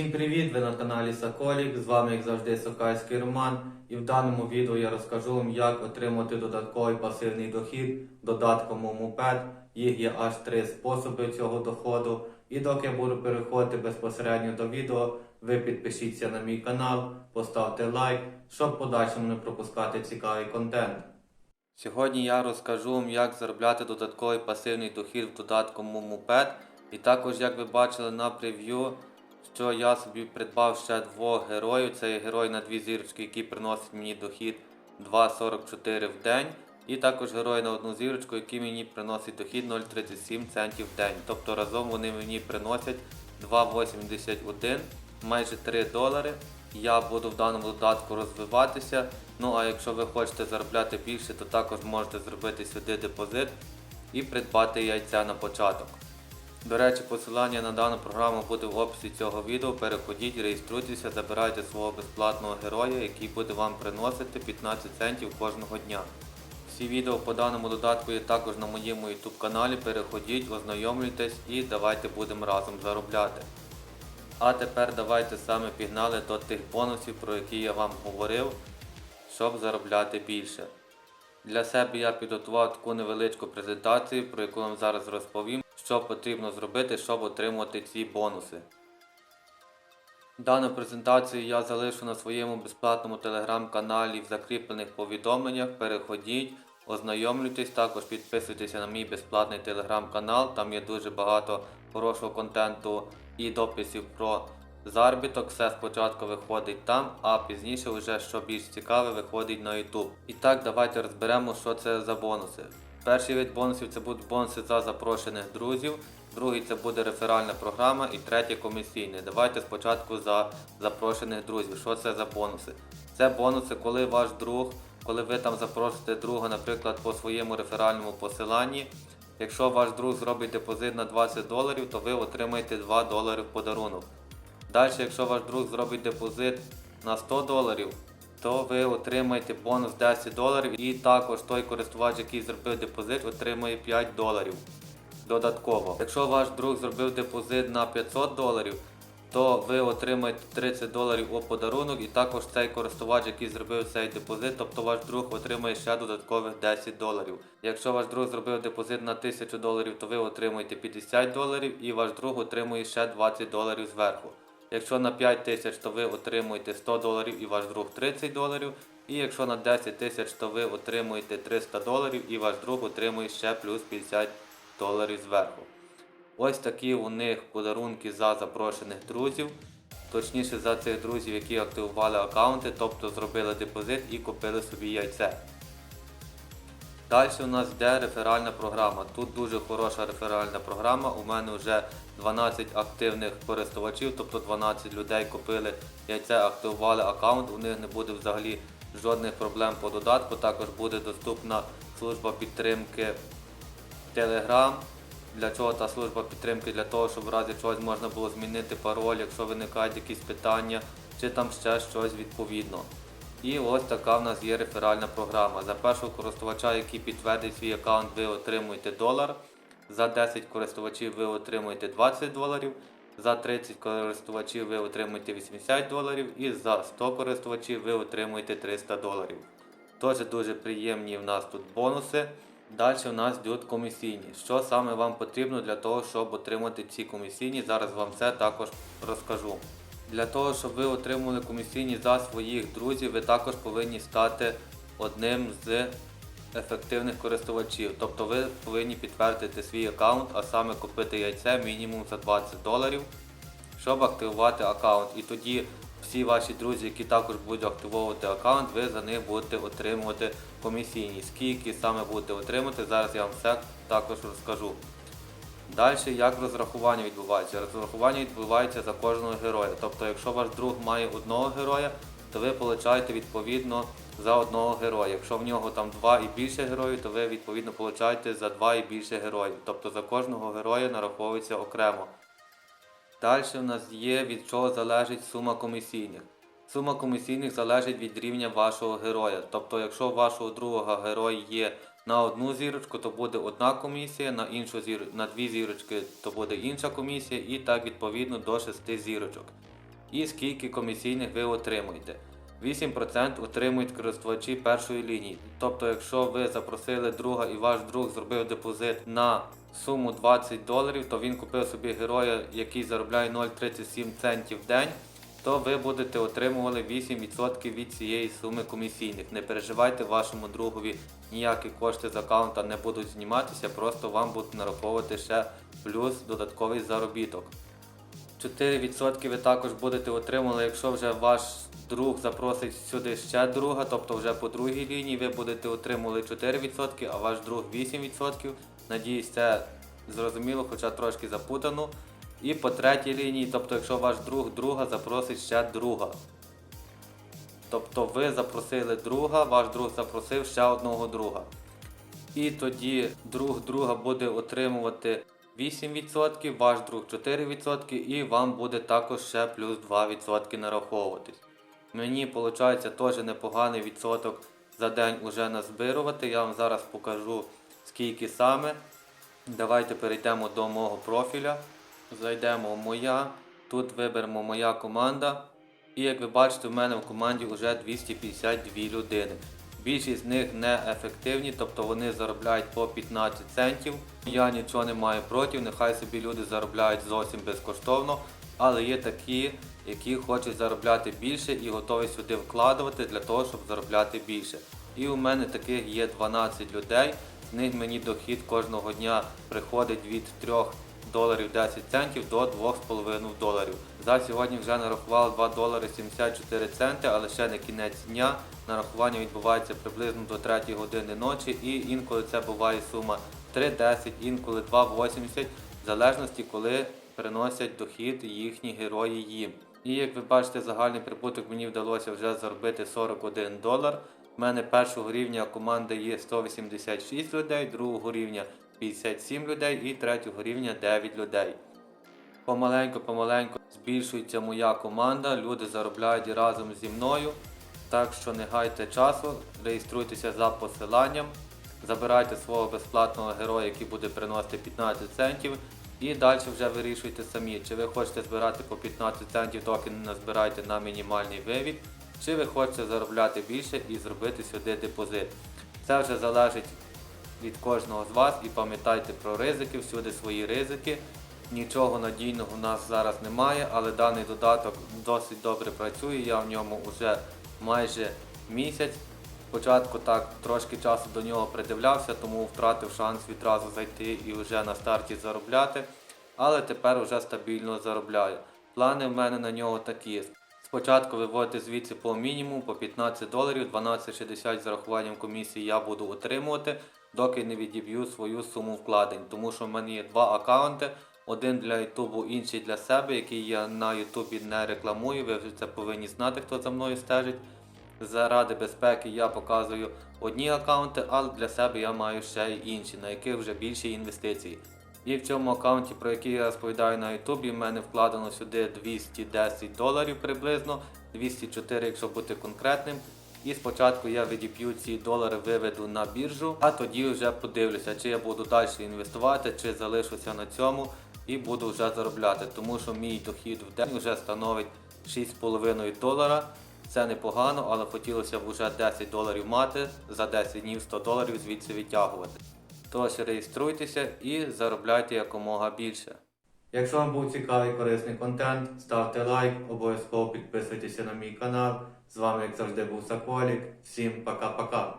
Всім привіт! Ви на каналі Соколік. З вами, як завжди, Сокальський Роман. І в даному відео я розкажу вам, як отримати додатковий пасивний дохід додатком у мопед. Їх є аж три способи цього доходу. І доки я буду переходити безпосередньо до відео, ви підпишіться на мій канал, поставте лайк, щоб подальшому не пропускати цікавий контент. Сьогодні я розкажу вам, як заробляти додатковий пасивний дохід в додатку мопед. І також, як ви бачили на прев'ю, що я собі придбав ще двох героїв. Це є герой на дві зірочки, який приносить мені дохід 2,44 в день. І також герой на одну зірочку, який мені приносить дохід 0,37 центів в день. Тобто разом вони мені приносять 2,81, майже 3 долари. Я буду в даному додатку розвиватися. Ну а якщо ви хочете заробляти більше, то також можете зробити сюди депозит і придбати яйця на початок. До речі, посилання на дану програму буде в описі цього відео. Переходіть, реєструйтеся, забирайте свого безплатного героя, який буде вам приносити 15 центів кожного дня. Всі відео по даному додатку є також на моєму YouTube каналі. Переходіть, ознайомлюйтесь і давайте будемо разом заробляти. А тепер давайте саме пігнали до тих бонусів, про які я вам говорив, щоб заробляти більше. Для себе я підготував таку невеличку презентацію, про яку вам зараз розповім, що потрібно зробити, щоб отримати ці бонуси. Дану презентацію я залишу на своєму безплатному телеграм-каналі в закріплених повідомленнях. Переходіть, ознайомлюйтесь, також підписуйтеся на мій безплатний телеграм-канал. Там є дуже багато хорошого контенту і дописів про заробіток. Все спочатку виходить там, а пізніше вже що більш цікаве виходить на YouTube. І так, давайте розберемо, що це за бонуси. Перший вид бонусів це будуть бонуси за запрошених друзів. Другий це буде реферальна програма і третє комісійне. Давайте спочатку за запрошених друзів. Що це за бонуси? Це бонуси, коли ваш друг, коли ви там запросите друга, наприклад, по своєму реферальному посиланні. Якщо ваш друг зробить депозит на 20 доларів, то ви отримаєте 2 долари в подарунок. Далі, якщо ваш друг зробить депозит на 100 доларів, то ви отримаєте бонус 10 доларів і також той користувач, який зробив депозит, отримає 5 доларів додатково. Якщо ваш друг зробив депозит на 500 доларів, то ви отримаєте 30 доларів у подарунок і також цей користувач, який зробив цей депозит, тобто ваш друг отримає ще додаткових 10 доларів. Якщо ваш друг зробив депозит на 1000 доларів, то ви отримаєте 50 доларів і ваш друг отримує ще 20 доларів зверху. Якщо на 5 тисяч, то ви отримуєте 100 доларів і ваш друг 30 доларів. І якщо на 10 тисяч, то ви отримуєте 300 доларів і ваш друг отримує ще плюс 50 доларів зверху. Ось такі у них подарунки за запрошених друзів. Точніше за цих друзів, які активували аккаунти, тобто зробили депозит і купили собі яйце. Далі у нас йде реферальна програма. Тут дуже хороша реферальна програма. У мене вже 12 активних користувачів, тобто 12 людей купили яйце, активували аккаунт. У них не буде взагалі жодних проблем по додатку. Також буде доступна служба підтримки Telegram. Для чого та служба підтримки? Для того, щоб в разі чогось можна було змінити пароль, якщо виникають якісь питання, чи там ще щось відповідно. І ось така в нас є реферальна програма. За першого користувача, який підтвердить свій аккаунт, ви отримуєте долар. За 10 користувачів ви отримуєте 20 доларів. За 30 користувачів ви отримуєте 80 доларів. І за 100 користувачів ви отримуєте 300 доларів. Теж дуже приємні в нас тут бонуси. Далі у нас йдуть комісійні. Що саме вам потрібно для того, щоб отримати ці комісійні? Зараз вам це також розкажу. Для того, щоб ви отримали комісійні за своїх друзів, ви також повинні стати одним з ефективних користувачів. Тобто ви повинні підтвердити свій аккаунт, а саме купити яйце мінімум за 20 доларів, щоб активувати аккаунт. І тоді всі ваші друзі, які також будуть активовувати аккаунт, ви за них будете отримувати комісійні. Скільки саме будете отримати, зараз я вам все також розкажу. Далі, як розрахування відбувається? Розрахування відбувається за кожного героя. Тобто, якщо ваш друг має одного героя, то ви получаєте відповідно за одного героя. Якщо в нього там два і більше героїв, то ви відповідно получаєте за два і більше героїв. Тобто за кожного героя нараховується окремо. Далі у нас є від чого залежить сума комісійних. Сума комісійних залежить від рівня вашого героя. Тобто, якщо у вашого другого герой є на одну зірочку, то буде одна комісія, на іншу зір... на дві зірочки то буде інша комісія, і так відповідно до шести зірочок. і скільки комісійних ви отримуєте. 8% отримують користувачі першої лінії. Тобто, якщо ви запросили друга і ваш друг зробив депозит на суму 20 доларів, то він купив собі героя, який заробляє 0,37 центів в день, то ви будете отримували 8% від цієї суми комісійних. Не переживайте вашому другові, ніякі кошти з аккаунта не будуть зніматися, просто вам будуть нараховувати ще плюс додатковий заробіток. 4% ви також будете отримали, якщо вже ваш друг запросить сюди ще друга, тобто вже по другій лінії ви будете отримали 4%, а ваш друг 8%. Надіюсь, це зрозуміло, хоча трошки запутано. І по третій лінії, тобто якщо ваш друг друга запросить ще друга. Тобто ви запросили друга, ваш друг запросив ще одного друга. І тоді друг друга буде отримувати 8%, ваш друг 4% і вам буде також ще плюс 2% нараховуватись. Мені виходить теж непоганий відсоток за день уже назбирувати. Я вам зараз покажу скільки саме. Давайте перейдемо до мого профіля. Зайдемо в моя. Тут виберемо моя команда. І як ви бачите, в мене в команді вже 252 людини. Більшість з них не ефективні, тобто вони заробляють по 15 центів. Я нічого не маю проти, нехай собі люди заробляють зовсім безкоштовно, але є такі, які хочуть заробляти більше і готові сюди вкладувати для того, щоб заробляти більше. І у мене таких є 12 людей. З них мені дохід кожного дня приходить від 3 доларів 10 центів до 2,5 доларів. За сьогодні вже нарахували 2 долари 74 центи, але ще не кінець дня. Нарахування відбувається приблизно до 3 години ночі і інколи це буває сума 3,10, інколи 2,80, в залежності коли приносять дохід їхні герої їм. І як ви бачите, загальний прибуток мені вдалося вже заробити 41 долар. У мене першого рівня команди є 186 людей, другого рівня 57 людей і третього рівня 9 людей. Помаленьку-помаленьку збільшується моя команда, люди заробляють разом зі мною. Так що не гайте часу, реєструйтеся за посиланням, забирайте свого безплатного героя, який буде приносити 15 центів. І далі вже вирішуйте самі, чи ви хочете збирати по 15 центів, доки не назбираєте на мінімальний вивід, чи ви хочете заробляти більше і зробити сюди депозит. Це вже залежить від кожного з вас і пам'ятайте про ризики, всюди свої ризики. Нічого надійного в нас зараз немає, але даний додаток досить добре працює. Я в ньому вже майже місяць. Спочатку так трошки часу до нього придивлявся, тому втратив шанс відразу зайти і вже на старті заробляти. Але тепер вже стабільно заробляю. Плани в мене на нього такі. Спочатку виводити звідси по мінімуму, по 15 доларів, 12,60 з зарахуванням комісії я буду отримувати, доки не відіб'ю свою суму вкладень. Тому що в мене є два аккаунти. Один для Ютубу, інший для себе, який я на Ютубі не рекламую. Ви вже це повинні знати, хто за мною стежить. Заради безпеки я показую одні аккаунти, але для себе я маю ще й інші, на яких вже більші інвестиції. І в цьому аккаунті, про який я розповідаю на Ютубі, в мене вкладено сюди 210 доларів приблизно, 204, якщо бути конкретним. І спочатку я відіп'ю ці долари, виведу на біржу, а тоді вже подивлюся, чи я буду далі інвестувати, чи залишуся на цьому і буду вже заробляти. Тому що мій дохід в день вже становить 6,5 долара. Це непогано, але хотілося б вже 10 доларів мати, за 10 днів 100 доларів звідси відтягувати. Тож реєструйтеся і заробляйте якомога більше. Якщо вам був цікавий корисний контент, ставте лайк, обов'язково підписуйтеся на мій канал. З вами, як завжди, був Соколік. Всім пока-пока.